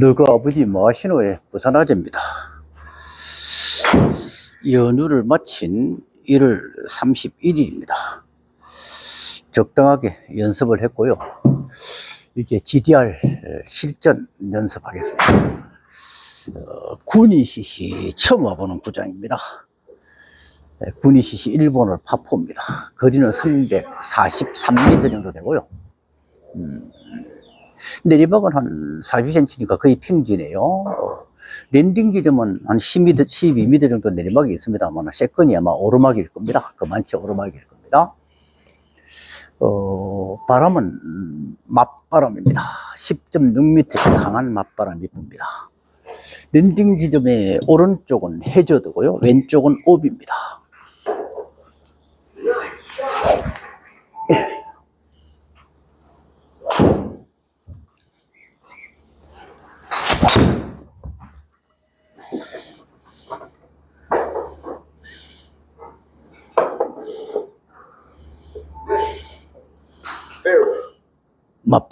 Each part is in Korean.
너가 아버지 뭐 하시노에 부산 아재입니다. 연휴를 마친 1월 31일입니다. 적당하게 연습을 했고요. 이제 GDR 실전 연습하겠습니다. 어, 군이시시 처음 와보는 구장입니다. 네, 군이시시 일본어 파포입니다. 거리는 343m 정도 되고요. 음, 내리막은 한 40cm니까 거의 평지네요. 어, 랜딩 지점은 한 10m, 12m 정도 내리막이 있습니다만, 세컨이 아마 오르막일 겁니다. 그만치 오르막일 겁니다. 어, 바람은 음, 맞바람입니다. 10.6m 강한 맞바람이 붑니다. 랜딩 지점의 오른쪽은 해저드고요. 왼쪽은 옵입니다.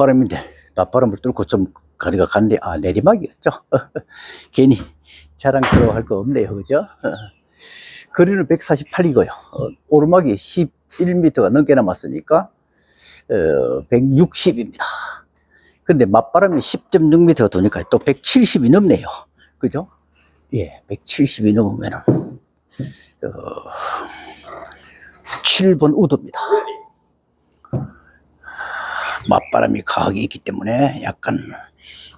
맞바람인데 맞바람을 뚫고 좀 거리가 간데 아 내리막이었죠. 괜히 자랑스러워 할 거 없네요, 그죠? 거리는 148이고요. 오르막이 11m가 넘게 남았으니까 어, 160입니다. 근데 맞바람이 10.6m가 도니까 또 170이 넘네요. 그죠? 예, 170이 넘으면은 어, 7번 우도입니다. 맞바람이 강하게 있기 때문에 약간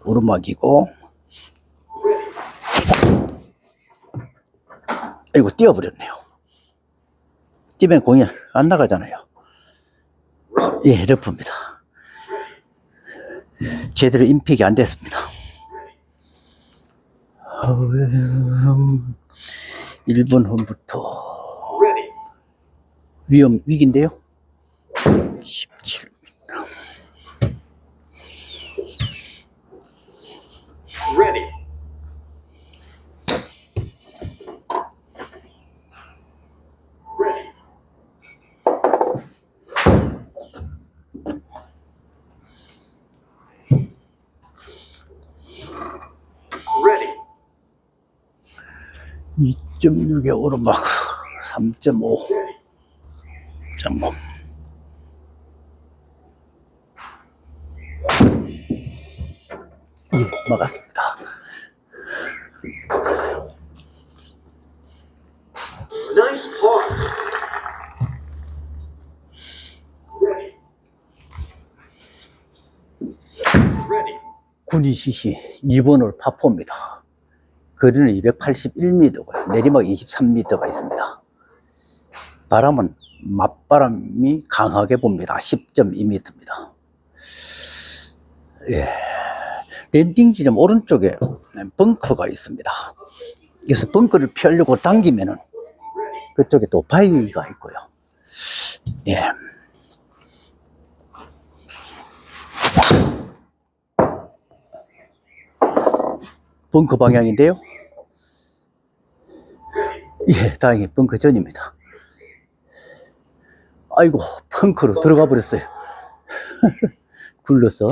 오르막이고. 아이고 뛰어버렸네요. 뛰면 공이 안 나가잖아요. 예 러프입니다. 제대로 임팩이 안 됐습니다. 음, 1번 홈부터. 위험 위기인데요? 17 2.6의 오르막 3.5 3.5 예, 막았습니다. Nice part. Ready. Ready. 군이 시시 2번 홀 파포입니다. 거리는 281m고요. 내리막 23m가 있습니다. 바람은 맞바람이 강하게 봅니다. 10.2m입니다. 예. 랜딩 지점 오른쪽에 벙커가 있습니다. 그래서 벙커를 피하려고 당기면은 그쪽에 또 바위가 있고요. 예. 벙커 방향인데요. 예, 다행히 벙커 전입니다. 아이고, 벙커로 들어가 버렸어요. 굴러서.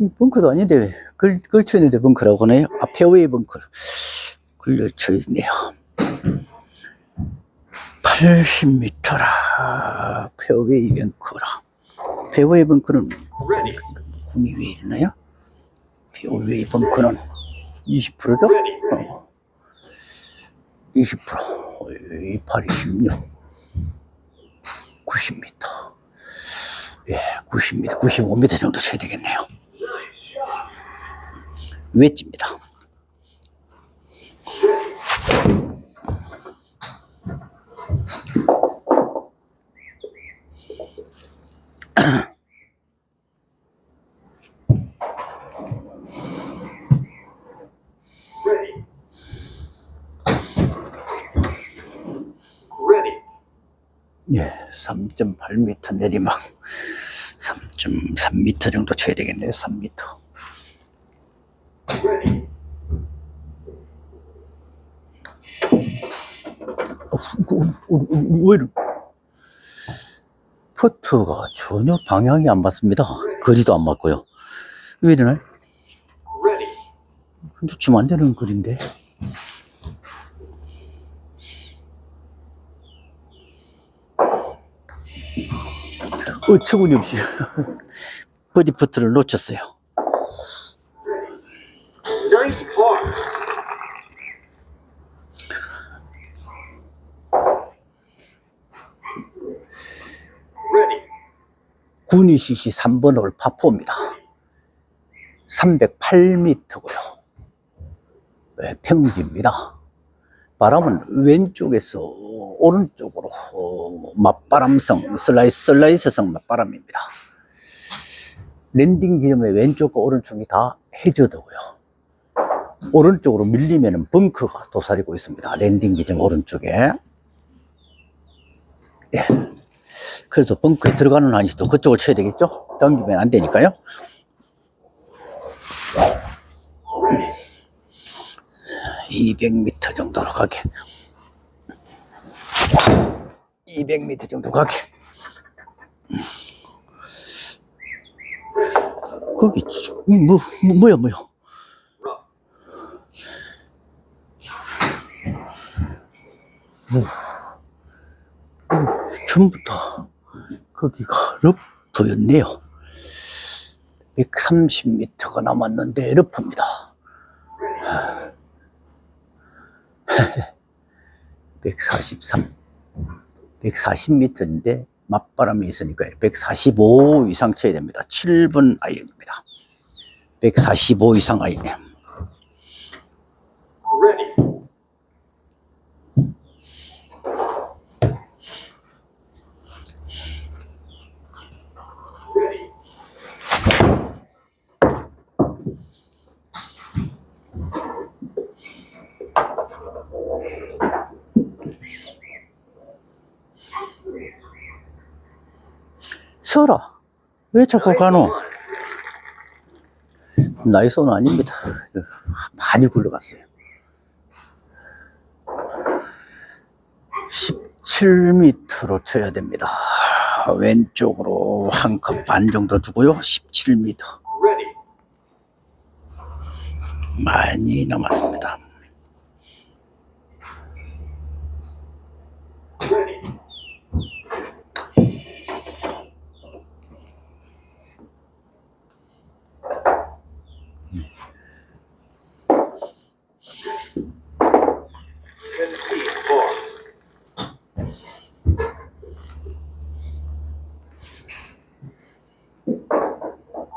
이 벙커도 아닌데 왜 걸, 걸쳐 있는데 벙커라고 하네요. 아, 페어웨이 벙커. 걸려쳐 있네요. 80m라. 페어웨이 벙커라. 페어웨이 벙커는. 공이 왜 이러나요? 페어웨이 벙커는 20%죠? Ready. 어. 20%. 28, 16. 90m. 예, 90m, 95m 정도 쳐야 되겠네요. 웨지입니다. Ready. Ready. 예, 3.8m 내리막. 3.3m 정도 쳐야 되겠네요, 3m. Ready. 어, 이거, 어, 어, 왜 이래? 퍼트가 전혀 방향이 안 맞습니다. 거리도 안 맞고요. 왜 이러나? Ready. 놓치면 안 되는 글인데. 어처구니 없이 버디 퍼트를 놓쳤어요. Ready. 구니CC 3번 홀 파포입니다. 308m고요. 네, 평지입니다. 바람은 왼쪽에서 오른쪽으로 어, 맞바람성 슬라이스 슬라이스성 맞바람입니다. 랜딩 지점의 왼쪽과 오른쪽이 다 해저드고요. 오른쪽으로 밀리면 벙커가 도사리고 있습니다. 랜딩 지점 오른쪽에. 예. 그래도 벙커에 들어가는 한시도 그쪽을 쳐야 되겠죠? 당기면 안 되니까요. 200m 정도로 가게. 200m 정도 가게. 거기, 이 뭐, 뭐, 뭐야, 뭐야. Rough. 전부 다 거기가 러프였네요. 130m가 남았는데 러프입니다. 143, 140m인데 맞바람이 있으니까 145 이상 쳐야 됩니다. 7번 아이언입니다. 145 이상 아이언. Ready. Ready. 서라. 왜 자꾸 가노? one. 나이 손 아닙니다. 많이 굴러갔어요. 17m로 쳐야 됩니다. 왼쪽으로 한 컵 반 정도 두고요. 17m. Ready. 많이 남았습니다. Ready. Concede four.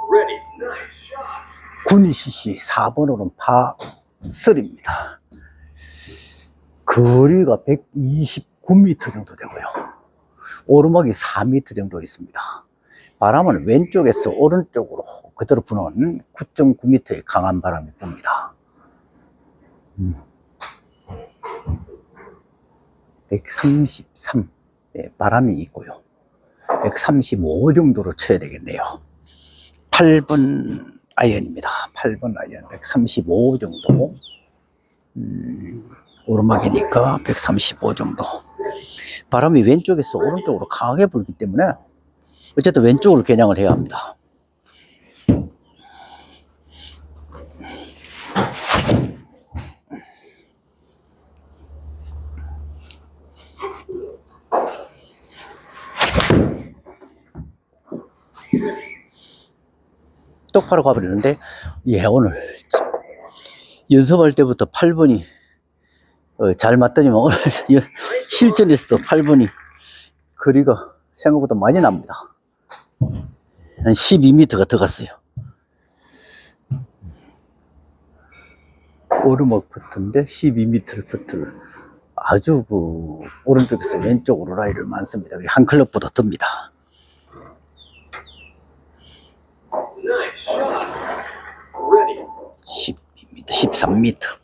Ready. Nice 구니CC 4번으로는 파3입니다. 거리가 129m 정도 되고요. 오르막이 4m 정도 있습니다. 바람은 왼쪽에서 오른쪽으로 그대로 부는 9.9m의 강한 바람이 붑니다. 음. 133, 의 바람이 있고요. 135 정도로 쳐야 되겠네요. 8번 아이언입니다. 8번 아이언 135 정도. 음, 오르막이니까 135 정도. 바람이 왼쪽에서 오른쪽으로 강하게 불기 때문에 어쨌든 왼쪽으로 겨냥을 해야 합니다. 똑바로 가버리는데, 예, 오늘 연습할 때부터 8번이 어, 잘 맞더니만 오늘 연- 실전에서도 8번이 거리가 생각보다 많이 납니다. 한 12m가 더 갔어요. 오르막 퍼트인데 12m를 퍼트를 아주 그 오른쪽에서 왼쪽으로 라이를 많습니다. 한 클럽보다 듭니다. Nice shot. Ready. 12m, 13m.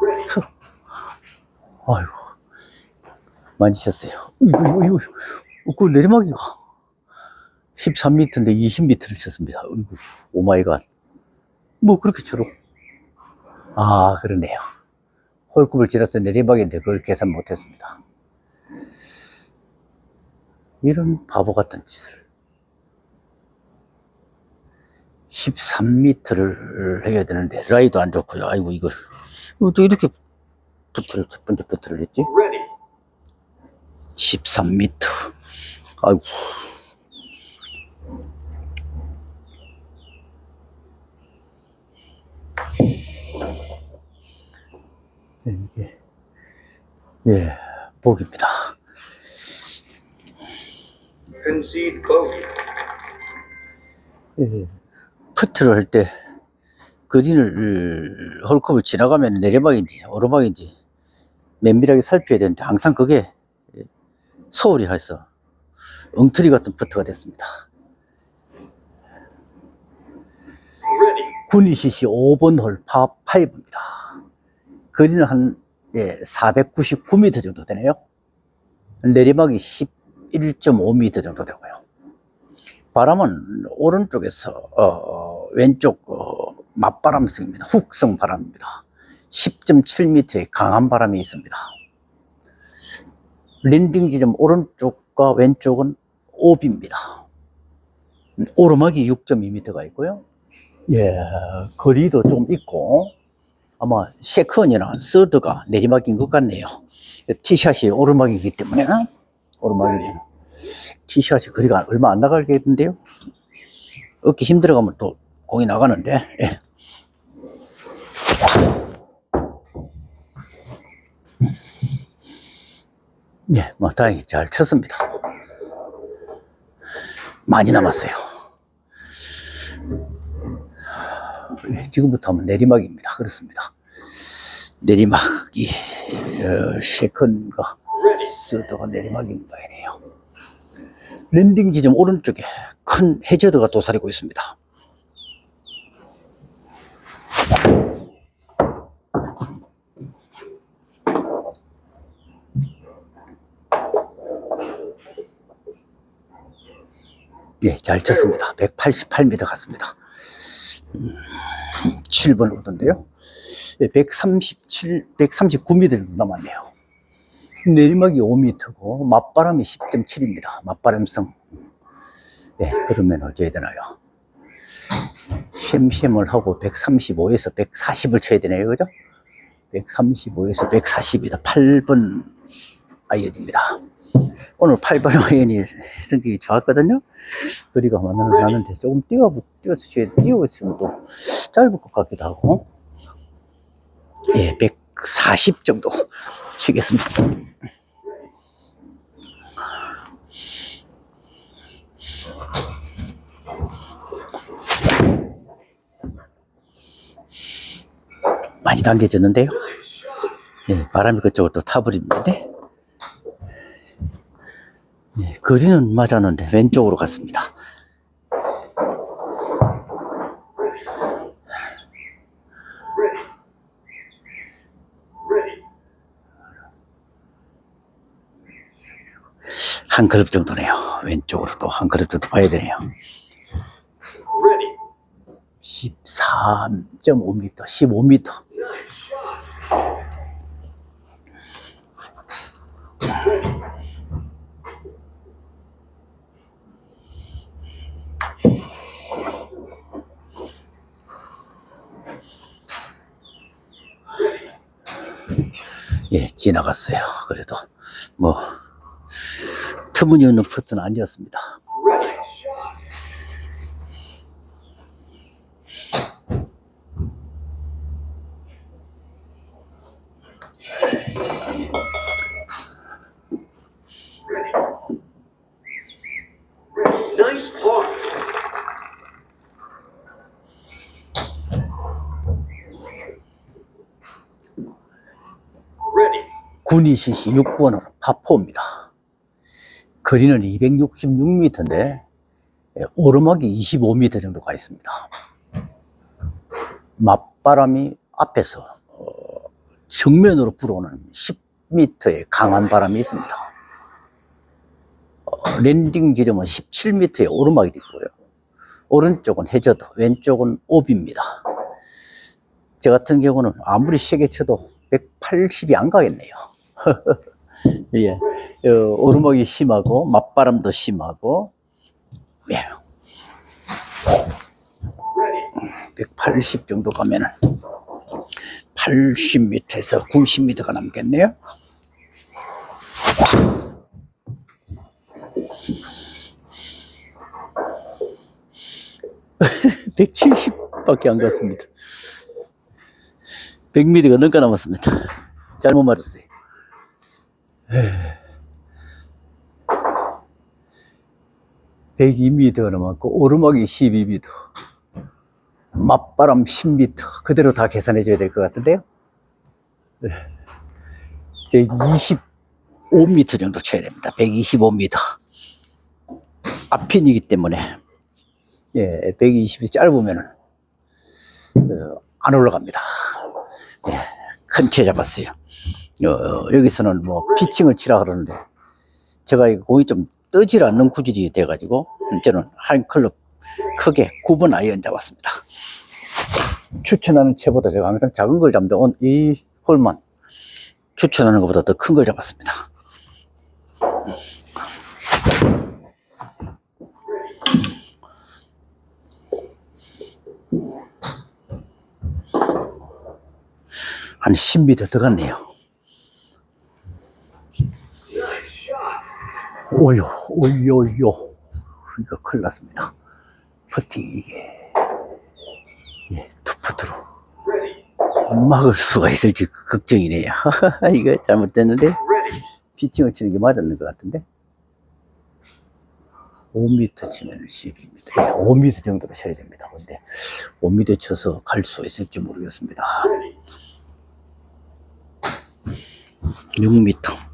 Ready. 아이고, 만지셨어요. 이거, 이거, 이거, 그 내리막이가 13m인데 20m를 쳤습니다. 어이구, 오마이갓. 뭐 그렇게 주로. 아, 그러네요. 홀급을 지나서 내리막인데 그걸 계산 못했습니다. 이런 바보 같은 짓을 13m를 해야 되는데 라이도 안 좋고요. 아이고 이걸 어떻게 이렇게 부트를 첫 번째 부트를 했지? Ready. 13m. 아이고. 네, 이게, 예, 복입니다. Concede bogey. 예, 퍼트를 할 때, 그린을, 홀컵을 지나가면 내리막인지, 오르막인지, 면밀하게 살펴야 되는데, 항상 그게 소홀히 해서, 엉터리 같은 퍼트가 됐습니다. 구니시시 5번 홀 파5입니다. 거리는 한 예, 499m 정도 되네요. 내리막이 11.5m 정도 되고요. 바람은 오른쪽에서 어, 왼쪽 어, 맞바람성입니다. 훅성 바람입니다. 10.7m의 강한 바람이 있습니다. 랜딩 지점 오른쪽과 왼쪽은 오비입니다. 오르막이 6.2m가 있고요. 예, 거리도 좀 있고, 아마 세컨이나 서드가 내리막인 것 같네요. 티샷이 오르막이기 때문에, 오르막이면. 티샷이 거리가 얼마 안 나가겠는데요? 어깨 힘들어가면 또 공이 나가는데, 예. 예, 뭐, 다행히 잘 쳤습니다. 많이 남았어요. 예, 지금부터 하면 내리막입니다. 그렇습니다. 내리막이 어, 세컨과. 서드가 내리막인 모양이네요. 랜딩 지점 오른쪽에 큰 해저드가 도사리고 있습니다. 예, 잘 쳤습니다. 188m 갔습니다. 7번 우드인데요. 137, 139m 정도 남았네요. 내리막이 5m고, 맞바람이 10.7입니다. 맞바람성. 네, 그러면 어찌해야 되나요? 쉔쉔을 하고 135에서 140을 쳐야 되네요. 그죠? 135에서 140이다. 8번 아이언입니다. 오늘 8번 아이언이 성격이 좋았거든요. 거리가 많은 나는데 조금 뛰어 뛰어서 쳐야 뛰어 있으면 또 짧을 것 같기도 하고. 예, 140 정도 치겠습니다. 많이 당겨졌는데요. 예, 바람이 그쪽으로 또 타버립니다. 예, 거리는 맞았는데 왼쪽으로 갔습니다. 한 그룹 정도네요. 왼쪽으로 또 한 그룹 정도 봐야 되네요. Ready. 13.5m, 15m. 예, 지나갔어요. 그래도 뭐 터무니없는 퍼트는 아니었습니다. Ready. Shot. Ready. Ready. Nice pause. 구니시시 6번으로 파4입니다. 거리는 266m인데 오르막이 25m 정도 가 있습니다. 맞바람이 앞에서 어, 정면으로 불어오는 10m의 강한 바람이 있습니다. 어, 랜딩 지점은 17m의 오르막이 있고요. 오른쪽은 해저드, 왼쪽은 오비입니다. 저 같은 경우는 아무리 세게 쳐도 180이 안 가겠네요. 예. 어, 오르막이 심하고, 맞바람도 심하고, 예. Ready. 180 정도 가면은 80m에서 90m가 남겠네요. 170밖에 안 갔습니다. 100m가 넘게 남았습니다. 잘못 말했어요. 102m 남았고 오르막이 12m. 맞바람 10m 그대로 다 계산해 줘야 될 것 같은데요. 네. 125m 정도 쳐야 됩니다. 125m. 앞핀이기 때문에 예, 120이 짧으면은 어, 안 올라갑니다. 예, 큰 채 잡았어요. 어, 여기서는 뭐 피칭을 치라 그러는데 제가 이 공이 좀 뜨질 않는 구질이 돼가지고 저는 한 클럽 크게 9번 아이언 잡았습니다. 추천하는 채보다 제가 항상 작은 걸 잡는데 오늘 이 홀만 추천하는 것보다 더 큰 걸 잡았습니다. 한 10m 더 갔네요. Nice shot. 오요, 오요, 오요. 이거 큰일 났습니다. 퍼팅 이게, 예, 투푸트로. 막을 수가 있을지 걱정이네요. 이거 잘못됐는데. 피칭을 치는 게 맞았는 것 같은데. 5m 치면 10입니다. 예, 5m 정도로 쳐야 됩니다. 근데 5m 쳐서 갈 수 있을지 모르겠습니다. Ready. 6m.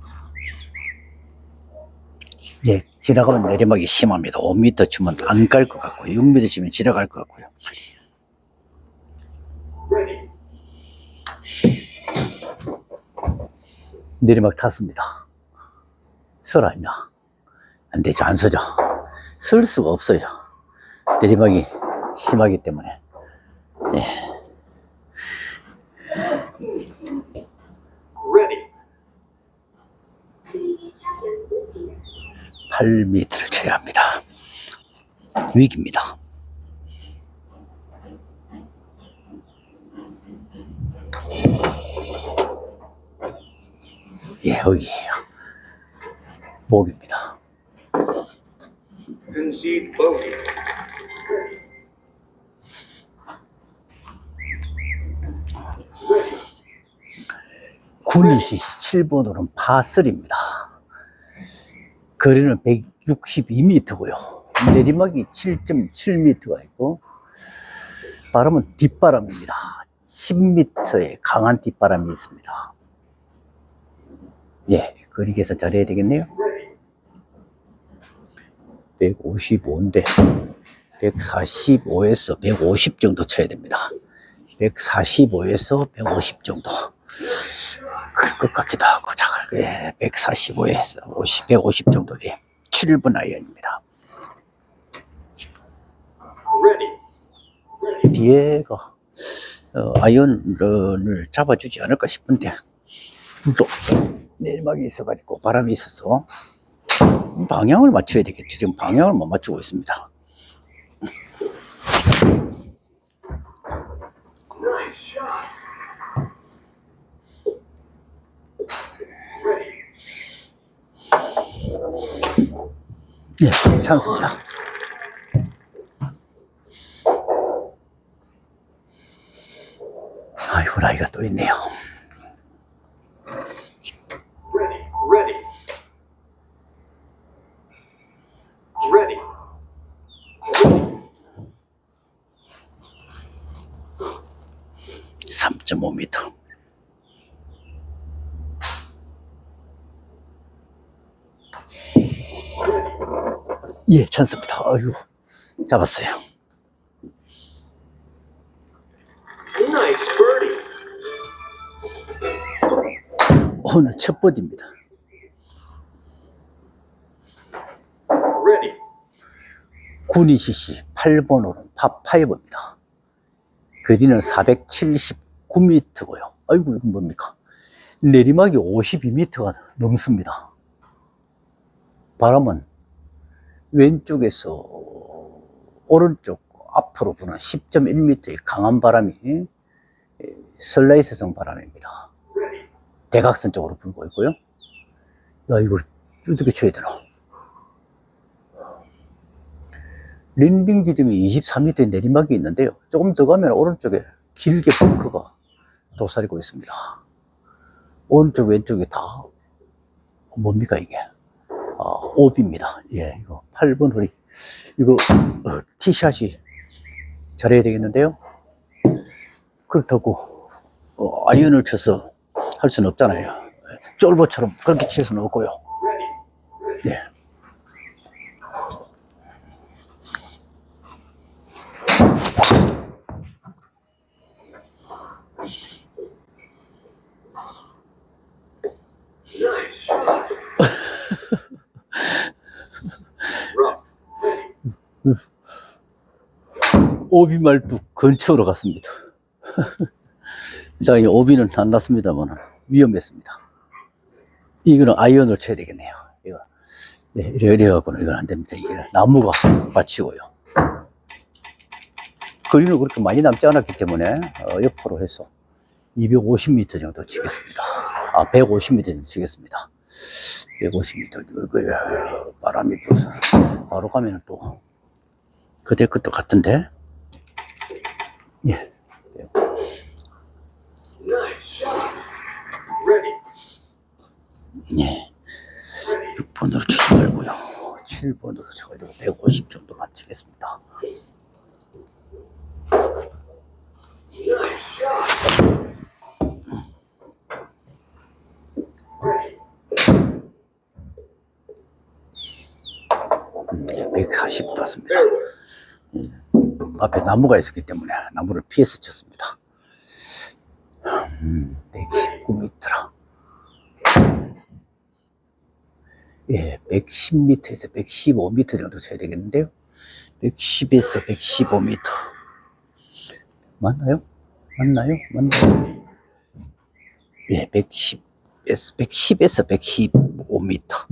예, 지나가면 내리막이 심합니다. 5m 치면 안 갈 것 같고요. 6m 치면 지나갈 것 같고요. 내리막 탔습니다. 서라, 임마. 안 되죠, 안 서죠. 쓸 수가 없어요. 내리막이 심하기 때문에. Ready. 8m를 쳐야 합니다. 위기입니다. 예, 여기에요. 목입니다. 군이시 7번으로는 파3입니다. 거리는 162m고요. 내리막이 7.7m가 있고, 바람은 뒷바람입니다. 10m의 강한 뒷바람이 있습니다. 예, 거리 계산 잘해야 되겠네요. Ready. 155인데, 145에서 150 정도 쳐야 됩니다. 145에서 150 정도. 그럴 것 같기도 하고, 자, 예, 145에서 50, 150 정도, 예. 7분 아이언입니다. 뒤에가, 어, 아이언을 잡아주지 않을까 싶은데, 또, 내리막이 있어가지고, 바람이 있어서, 방향을 맞춰야 되겠죠. 지금 방향을 못 맞추고 있습니다. Nice shot. 예, 찬스입니다. 아이고, 나이가 또 있네요. Ready. Ready. Ready. 3.5m. 예, 찬스입니다. 아이고, 잡았어요. 오늘 첫. Ready. 구니시시 8번호는 파5입니다. 거리는 479m고요. 아이고, 이건 뭡니까? 내리막이 52m가 넘습니다. 바람은 왼쪽에서 오른쪽 앞으로 부는 10.1m의 강한 바람이 슬라이스성 바람입니다. 대각선 쪽으로 불고 있고요. 야, 이거 어떻게 쳐야 되나? 랜딩 지점이 23m의 내리막이 있는데요. 조금 더 가면 오른쪽에 길게 벙커가 도사리고 있습니다. 오른쪽, 왼쪽에 다 뭡니까, 이게? 아, 오비입니다. 예, 이거 8번 홀이. 이거, 어, 티샷이 잘해야 되겠는데요? 그렇다고, 어, 아이언을 쳐서 할 수는 없잖아요. 쫄보처럼 그렇게 칠 수는 없고요. 오비 말도 근처로 갔습니다. 자, 이 오비는 안 났습니다만 위험했습니다. 이거는 아이언을 쳐야 되겠네요. 이거. 네, 이래, 이래 갖고는 이건 안 됩니다. 이게 나무가 받치고요. 거리는 그렇게 많이 남지 않았기 때문에 어, 옆으로 해서 250m 정도 치겠습니다. 아, 150m 정도 치겠습니다. 150m. 그 바람이 불어서 바로 가면은 또 그대 것도 같은데. 예. 예. 6번으로 치지 말고요. 7번으로 쳐가지고 150 정도. 예, 140 떴습니다. Fairway. 앞에 나무가 있었기 때문에 나무를 피해서 쳤습니다. 음, 119m라. 예, 110m에서 115m 정도 쳐야 되겠는데요. 110에서 115m. 맞나요? 맞나요? 맞나요? 예, 110에서, 110에서 115m.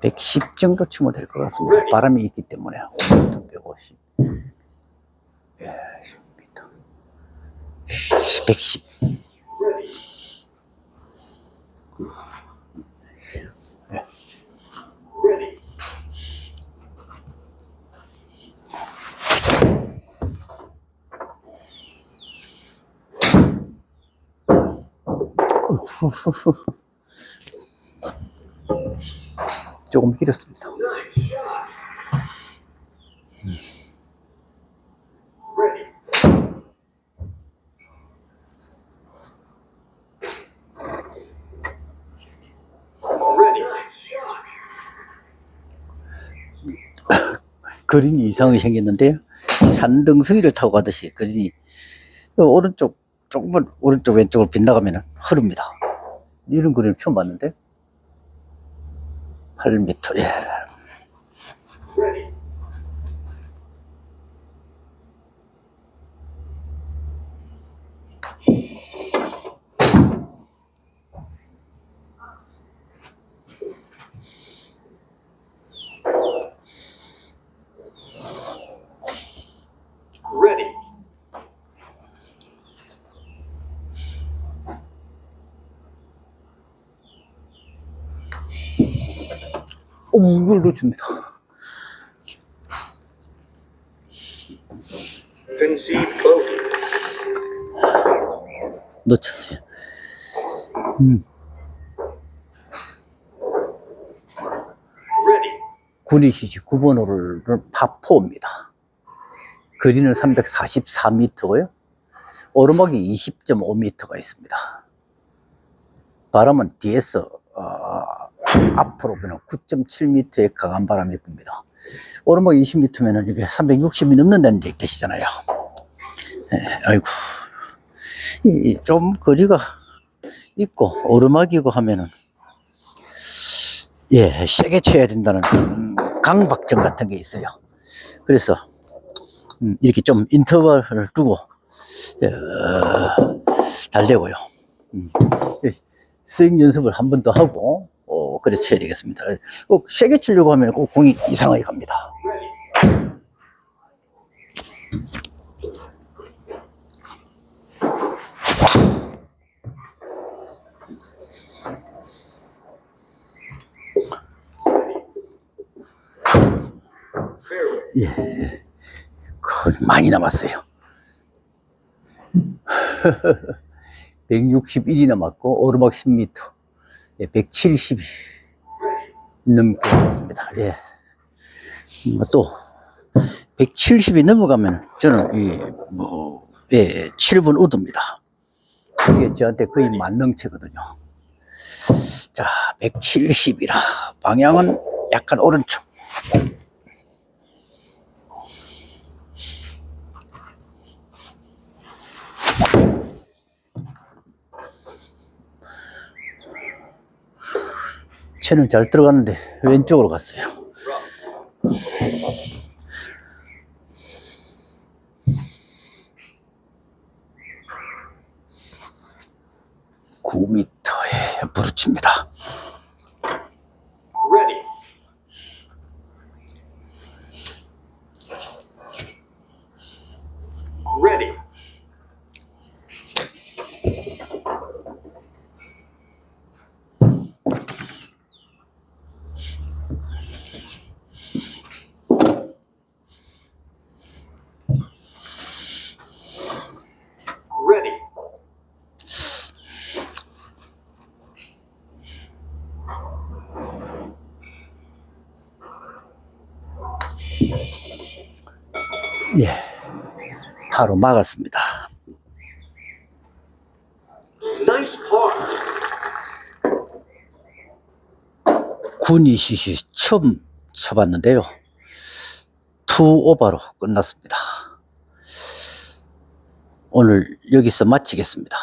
110 정도 치면 될 것 같습니다. 바람이 있기 때문에 5m, 150. 예, 10m. 110. Ready. Ready. 조금 길었습니다. 그린이 이상하게 생겼는데요. 이 산등성이를 타고 가듯이 그린이 오른쪽 조금만 오른쪽 왼쪽으로 빗나가면 흐릅니다. 이런 그림 처음 봤는데 8m 예. Ready. Ready. 오 이걸 놓칩니다. 놓쳤어요. 음. 구리시지 9번 호를 파포입니다. 거리는 344m고요. 오르막이 20.5m가 있습니다. 바람은 뒤에서 어, 앞으로 부는 9.7m의 강한 바람이 붑니다. 오르막 20m면은 이게 360이 넘는다는 뜻이잖아요. 예, 아이고. 이, 이좀 거리가 있고 오르막이고 하면은 예, 세게 쳐야 된다는 음, 강박증 같은 게 있어요. 그래서 음, 이렇게 좀 인터벌을 두고 예, 잘 되고요. 음. 스윙 연습을 한 번 더 하고, 어, 그래 쳐야 되겠습니다. 꼭 세게 치려고 하면 꼭 공이 이상하게 갑니다. Fairway. 거의 많이 남았어요. 161이 남았고, 오르막 10m. 예, 170이 넘게 남았습니다. 예. 뭐 또, 170이 넘어가면 저는 이, 뭐, 예, 7분 우드입니다. 그게 저한테 거의 만능체거든요. 자, 170이라. 방향은 약간 오른쪽. 채는 잘 들어갔는데 왼쪽으로 갔어요. (9m에) 부르칩니다 Ready. Ready. Ready. 예 바로 막았습니다. Par. 군이 시시 처음 쳐봤는데요. 투 오버로 끝났습니다. 오늘 여기서 마치겠습니다